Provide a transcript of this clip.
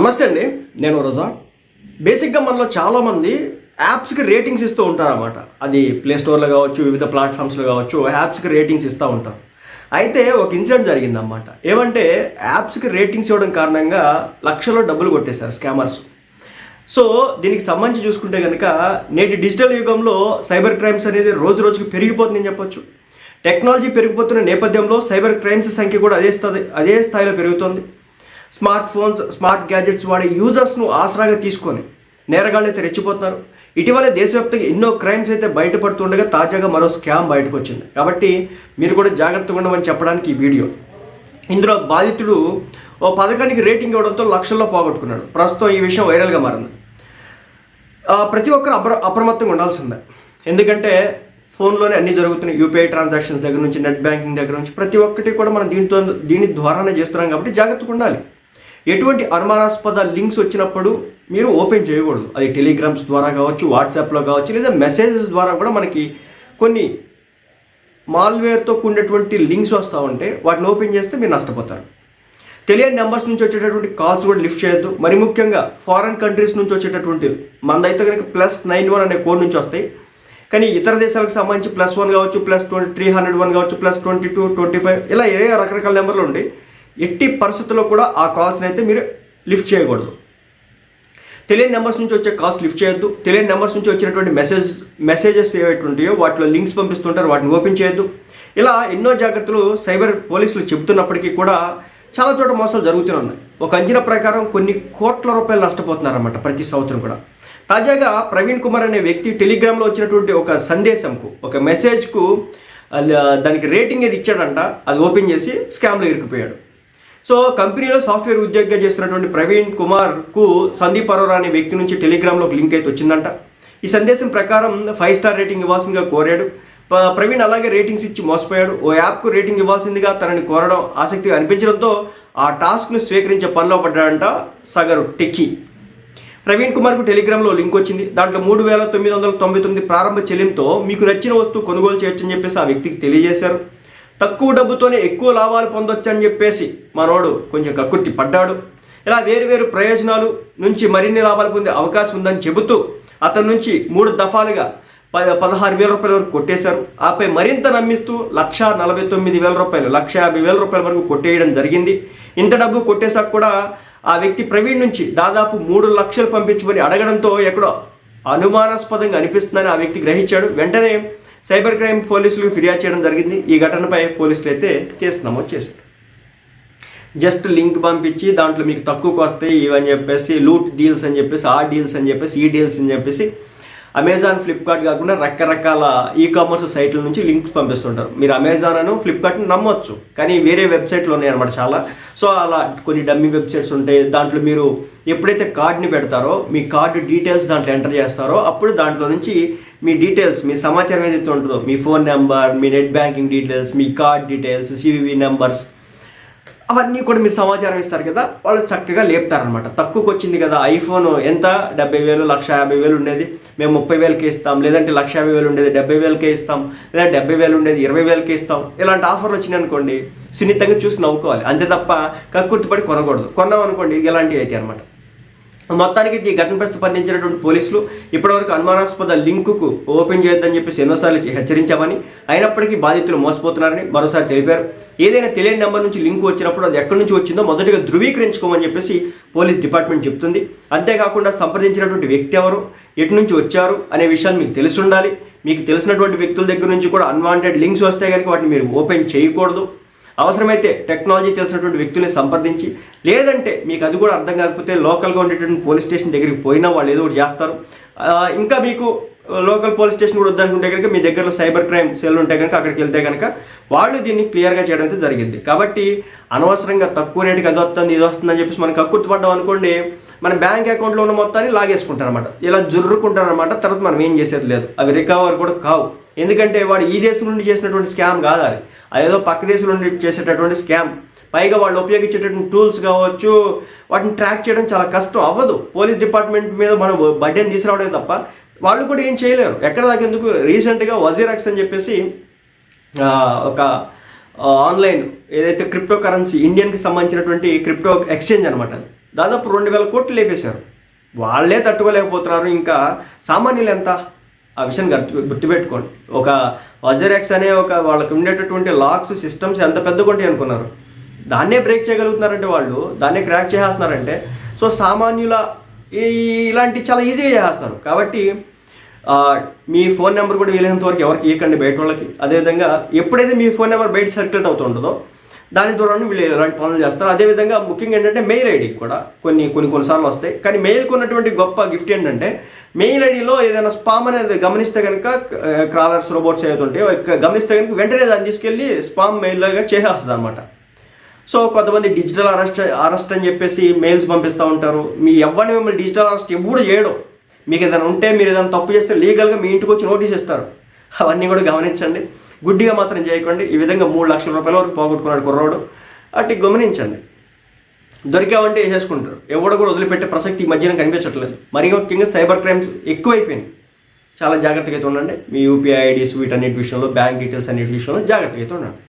నమస్తే అండి నేను రోజా. బేసిక్గా మనలో చాలామంది యాప్స్కి రేటింగ్స్ ఇస్తూ ఉంటారన్నమాట. అది ప్లే స్టోర్లో కావచ్చు వివిధ ప్లాట్ఫామ్స్లో కావచ్చు యాప్స్కి రేటింగ్స్ ఇస్తూ ఉంటారు అయితే ఒక ఇన్సిడెంట్ జరిగిందన్నమాట. ఏమంటే యాప్స్కి రేటింగ్స్ ఇవ్వడం కారణంగా లక్షల్లో డబ్బులు కొట్టేశారు స్కామర్స్ సో దీనికి సంబంధించి చూసుకుంటే కనుక నేటి డిజిటల్ యుగంలో సైబర్ క్రైమ్స్ అనేది రోజు రోజుకి పెరిగిపోతుందని చెప్పొచ్చు. టెక్నాలజీ పెరిగిపోతున్న నేపథ్యంలో సైబర్ క్రైమ్స్ సంఖ్య కూడా అదే స్థాయి అదే స్థాయిలో పెరుగుతోంది. స్మార్ట్ ఫోన్స్ స్మార్ట్ గ్యాజెట్స్ వాడే యూజర్స్ను ఆసరాగా తీసుకొని నేరగాళ్ళు అయితే రెచ్చిపోతున్నారు. ఇటీవల దేశవ్యాప్తంగా ఎన్నో క్రైమ్స్ అయితే బయటపడుతుండగా తాజాగా మరో స్కామ్ బయటకు వచ్చింది కాబట్టి మీరు కూడా జాగ్రత్తగా ఉండమని చెప్పడానికి ఈ వీడియో. ఇందులో బాధితుడు ఓ పథకానికి రేటింగ్ ఇవ్వడంతో లక్షల్లో పోగొట్టుకున్నాడు. ప్రస్తుతం ఈ విషయం వైరల్గా మారింది. ప్రతి ఒక్కరు అప్ర అప్రమత్తంగా ఉండాల్సిందే. ఎందుకంటే ఫోన్లోనే అన్ని జరుగుతున్నాయి. యూపీఐ ట్రాన్సాక్షన్స్ దగ్గర నుంచి నెట్ బ్యాంకింగ్ దగ్గర నుంచి. ప్రతి ఒక్కటి కూడా మనం దీంతో దీని ద్వారానే చేస్తున్నాం కాబట్టి జాగ్రత్తగా ఉండాలి. ఎటువంటి అనుమానాస్పద లింక్స్ వచ్చినప్పుడు మీరు ఓపెన్ చేయకూడదు. అది టెలిగ్రామ్స్ ద్వారా కావచ్చు వాట్సాప్లో కావచ్చు లేదా మెసేజెస్ ద్వారా కూడా మనకి కొన్ని మాల్వేర్తో కూడినటువంటి లింక్స్ వస్తూ ఉంటే వాటిని ఓపెన్ చేస్తే మీరు నష్టపోతారు. తెలియని నెంబర్స్ నుంచి వచ్చేటటువంటి కాల్స్ కూడా లిఫ్ట్ చేయొద్దు. మరి ముఖ్యంగా ఫారెన్ కంట్రీస్ నుంచి వచ్చేటటువంటి మనదైతే కనుక ప్లస్ నైన్ వన్ అనే కోడ్ నుంచి వస్తాయి. కానీ ఇతర దేశాలకు సంబంధించి ప్లస్ వన్ కావచ్చు plus twenty three hundred one కావచ్చు plus twenty two twenty five ఇలా ఏ రకరకాల నెంబర్లు ఉంటాయి. ఎట్టి పరిస్థితుల్లో కూడా ఆ కాల్స్ని అయితే మీరు లిఫ్ట్ చేయకూడదు. తెలియని నెంబర్స్ నుంచి వచ్చే కాల్స్ లిఫ్ట్ చేయొద్దు. తెలియని నెంబర్స్ నుంచి వచ్చినటువంటి మెసేజ్ మెసేజెస్ ఏవైతే ఉంటాయో వాటిలో లింక్స్ పంపిస్తుంటారు వాటిని ఓపెన్ చేయొద్దు. ఇలా ఎన్నో జాగ్రత్తలు సైబర్ పోలీసులు చెబుతున్నప్పటికీ కూడా చాలా చోట మోసాలు జరుగుతూనే ఉన్నాయి. ఒక అంచనా ప్రకారం కొన్ని కోట్ల రూపాయలు నష్టపోతున్నారన్నమాట ప్రతి సంవత్సరం కూడా. తాజాగా ప్రవీణ్ కుమార్ అనే వ్యక్తి టెలిగ్రామ్లో వచ్చినటువంటి ఒక సందేశంకు ఒక మెసేజ్కు దానికి రేటింగ్ ఏది ఇచ్చాడంట అది ఓపెన్ చేసి స్కామ్లో ఇరికిపోయాడు. సో కంపెనీలో సాఫ్ట్వేర్ ఉద్యోగిగా చేస్తున్నటువంటి ప్రవీణ్ కుమార్కు సందీప్ అరోరా అనే వ్యక్తి నుంచి టెలిగ్రామ్లో ఒక లింక్ అయితే వచ్చిందంట. ఈ సందేశం ప్రకారం ఫైవ్ స్టార్ రేటింగ్ ఇవ్వాల్సిందిగా కోరాడు. ప్రవీణ్ అలాగే రేటింగ్స్ ఇచ్చి మోసపోయాడు. ఓ యాప్కు రేటింగ్ ఇవ్వాల్సిందిగా తనని కోరడం ఆసక్తిగా అనిపించడంతో ఆ టాస్క్ను స్వీకరించే పనిలో పడ్డాడంట సగరు టెక్కీ. ప్రవీణ్ కుమార్కు టెలిగ్రామ్లో లింక్ వచ్చింది. దాంట్లో మూడు వేల తొమ్మిది వందల తొంభై తొమ్మిది ప్రారంభ చెల్లింపుతో మీకు నచ్చిన వస్తువు కొనుగోలు చేయొచ్చని చెప్పేసి ఆ వ్యక్తికి తెలియజేశారు. తక్కువ డబ్బుతోనే ఎక్కువ లాభాలు పొందొచ్చు అని చెప్పేసి మనోడు కొంచెం కక్కుట్టి పడ్డాడు. ఇలా వేరు వేరు ప్రయోజనాలు నుంచి మరిన్ని లాభాలు పొందే అవకాశం ఉందని చెబుతూ అతని నుంచి మూడు దఫాలుగా ప పదహారు వేల రూపాయల వరకు కొట్టేశారు. ఆపై మరింత నమ్మిస్తూ లక్ష నలభై తొమ్మిది వేల రూపాయలు లక్ష యాభై వేల రూపాయల వరకు కొట్టేయడం జరిగింది. ఇంత డబ్బు కొట్టేశాక కూడా ఆ వ్యక్తి ప్రవీణ్ నుంచి దాదాపు మూడు లక్షలు పంపించమని అడగడంతో ఎక్కడో అనుమానాస్పదంగా అనిపిస్తుందని ఆ వ్యక్తి గ్రహించాడు. వెంటనే సైబర్ క్రైమ్ పోలీసులకు ఫిర్యాదు చేయడం జరిగింది. ఈ ఘటనపై పోలీసులు అయితే కేసు నమోదు చేశారు. జస్ట్ లింక్ పంపించి దాంట్లో మీకు తక్కువకు వస్తాయి ఇవని చెప్పేసి లూట్ డీల్స్ అని చెప్పేసి ఆ డీల్స్ అని చెప్పేసి ఈ డీల్స్ అని చెప్పేసి అమెజాన్ ఫ్లిప్కార్ట్ కాకుండా రకరకాల ఈ కామర్స్ సైట్ల నుంచి లింక్స్ పంపిస్తుంటారు. మీరు అమెజాన్ అను ఫ్లిప్కార్ట్ని నమ్మొచ్చు. కానీ వేరే వెబ్సైట్లు ఉన్నాయి అనమాట చాలా. సో అలా కొన్ని డమ్మీ వెబ్సైట్స్ ఉంటాయి. దాంట్లో మీరు ఎప్పుడైతే కార్డ్ని పెడతారో మీ కార్డు డీటెయిల్స్ దాంట్లో ఎంటర్ చేస్తారో అప్పుడు దాంట్లో నుంచి మీ డీటెయిల్స్ మీ సమాచారం ఏదైతే ఉంటుందో మీ ఫోన్ నెంబర్ మీ నెట్ బ్యాంకింగ్ డీటెయిల్స్ మీ కార్డ్ డీటెయిల్స్ సివివి నెంబర్స్ అవన్నీ కూడా మీరు సమాచారం ఇస్తారు కదా వాళ్ళు చక్కగా లేపుతారనమాట తక్కువకి వచ్చింది కదా ఐఫోన్ ఎంత? డెబ్బై వేలు లక్ష యాభై వేలు ఉండేది. మేము ముప్పై వేలకే ఇస్తాం లేదంటే లక్ష యాభై వేలు ఉండేది డెబ్బై వేలకే ఇస్తాం లేదా డెబ్బై వేలు ఉండేది ఇరవై వేలకే ఇస్తాం. ఇలాంటి ఆఫర్లు వచ్చినాయి అనుకోండి సున్నితంగా చూసి నవ్వుకోవాలి. అంతే తప్ప కక్కుర్తిపడి కొనకూడదు. కొన్నాం అనుకోండి ఇలాంటివి అయితే అనమాట మొత్తానికి ఈ ఘటనపై స్పందించినటువంటి పోలీసులు ఇప్పటివరకు అనుమానాస్పద లింకుకు ఓపెన్ చేయొద్దని చెప్పేసి ఎన్నోసార్లు హెచ్చరించామని అయినప్పటికీ బాధితులు మోసపోతున్నారని మరోసారి తెలిపారు. ఏదైనా తెలియని నెంబర్ నుంచి లింక్ వచ్చినప్పుడు అది ఎక్కడి నుంచి వచ్చిందో మొదటిగా ధృవీకరించుకోమని చెప్పేసి పోలీస్ డిపార్ట్మెంట్ చెప్తుంది. అంతేకాకుండా సంప్రదించినటువంటి వ్యక్తి ఎవరు ఎటు నుంచి వచ్చారు అనే విషయాలు మీకు తెలిసి ఉండాలి. మీకు తెలిసినటువంటి వ్యక్తుల దగ్గర నుంచి కూడా అన్వాంటెడ్ లింక్స్ వస్తే కనుక వాటిని మీరు ఓపెన్ చేయకూడదు. అవసరమైతే టెక్నాలజీ తెలిసినటువంటి వ్యక్తుల్ని సంప్రదించి లేదంటే మీకు అది కూడా అర్థం కాకపోతే లోకల్గా ఉండేటువంటి పోలీస్ స్టేషన్ దగ్గరికి పోయినా వాళ్ళు ఏదో ఒకటి చేస్తారు. ఇంకా మీకు లోకల్ పోలీస్ స్టేషన్ కూడా వద్దనుకుంటే కనుక మీ దగ్గరలో సైబర్ క్రైమ్ సెల్ ఉంటే కనుక అక్కడికి వెళ్తే కనుక వాళ్ళు దీన్ని క్లియర్గా చేయడం అయితే జరిగింది. కాబట్టి అనవసరంగా తక్కువ రేటుకి అది వస్తుంది ఇది వస్తుందని చెప్పేసి మనం కక్కుర్తిపడ్డాం అనుకోండి మన బ్యాంక్ అకౌంట్లో ఉన్న మొత్తాన్ని లాగేసుకుంటారనమాట ఇలా జుర్రుకుంటారనమాట తర్వాత మనం ఏం చేసేది లేదు. అవి రికవర్ కూడా కావు. ఎందుకంటే వాడు ఈ దేశం నుండి చేసినటువంటి స్కామ్ కాదు అది. అదేదో పక్క దేశం నుండి చేసేటటువంటి స్కామ్. పైగా వాళ్ళు ఉపయోగించేటటువంటి టూల్స్ కావచ్చు వాటిని ట్రాక్ చేయడం చాలా కష్టం. అవ్వదు. పోలీస్ డిపార్ట్మెంట్ మీద మనం బడ్డేని తీసుకురావడమే తప్ప వాళ్ళు కూడా ఏం చేయలేరు. ఎక్కడ దాకా ఎందుకు? రీసెంట్గా వజీరాక్స్ అని చెప్పేసి ఒక ఆన్లైన్ ఏదైతే క్రిప్టో కరెన్సీ ఇండియన్కి సంబంధించినటువంటి క్రిప్టో ఎక్స్చేంజ్ అనమాట అది. దాదాపు రెండు వేల కోట్లు లేపేశారు. వాళ్ళే తట్టుకోలేకపోతున్నారు. ఇంకా సామాన్యులు ఎంత? ఆ విషయం గుర్తు గుర్తుపెట్టుకోండి. ఒక వజరెక్స్ అనే ఒక వాళ్ళకి ఉండేటటువంటి లాక్స్ సిస్టమ్స్ ఎంత పెద్దగా అనుకున్నారు. దాన్నే బ్రేక్ చేయగలుగుతున్నారంటే వాళ్ళు దాన్నే క్రాక్ చేసేస్తున్నారంటే సో సామాన్యుల ఈ ఇలాంటి చాలా ఈజీగా చేసేస్తారు. కాబట్టి మీ ఫోన్ నెంబర్ కూడా వీలైనంత వరకు ఎవరికి ఇవ్వకండి బయట వాళ్ళకి. అదేవిధంగా ఎప్పుడైతే మీ ఫోన్ నెంబర్ బయట సర్క్యులేట్ అవుతుంటుందో దాని ద్వారా వీళ్ళు ఇలాంటి పనులు చేస్తారు. అదేవిధంగా ముఖ్యంగా ఏంటంటే మెయిల్ ఐడికి కూడా కొన్ని కొన్ని కొన్నిసార్లు వస్తాయి. కానీ మెయిల్కి ఉన్నటువంటి గొప్ప గిఫ్ట్ ఏంటంటే మెయిల్ ఐడిలో ఏదైనా స్పామ్ అనేది గమనిస్తే కనుక క్రాలర్స్ రోబోట్స్ ఏదైతే గమనిస్తే కనుక వెంటనే దాన్ని తీసుకెళ్ళి స్పామ్ మెయిల్గా చేసేస్తుంది అనమాట సో కొంతమంది డిజిటల్ అరెస్ట్ అరెస్ట్ అని చెప్పేసి మెయిల్స్ పంపిస్తూ ఉంటారు. మీ ఎవరిని మిమ్మల్ని డిజిటల్ అరెస్ట్ ఎప్పుడు చేయడం. మీకు ఏదైనా ఉంటే మీరు ఏదైనా తప్పు చేస్తే లీగల్గా మీ ఇంటికి వచ్చి నోటీస్ ఇస్తారు. అవన్నీ కూడా గమనించండి. గుడ్డిగా మాత్రం చేయకండి. ఈ విధంగా మూడు లక్షల రూపాయల వరకు పోగొట్టుకున్నాడు కుర్రాడు. అటు గమనించండి. దొరికామంటే వేసేసుకుంటారు. ఎవడు కూడా వదిలిపెట్టే ప్రసక్తి ఈ మధ్యన కనిపించట్లేదు. మరి ముఖ్యంగా సైబర్ క్రైమ్స్ ఎక్కువైపోయినాయి. చాలా జాగ్రత్తగా అయితే ఉండండి. మీ యూపీఐ ఐడీస్ వీటన్నిటి విషయంలో బ్యాంక్ డీటెయిల్స్ అన్నిటి విషయంలో జాగ్రత్తగా అయితే ఉండండి.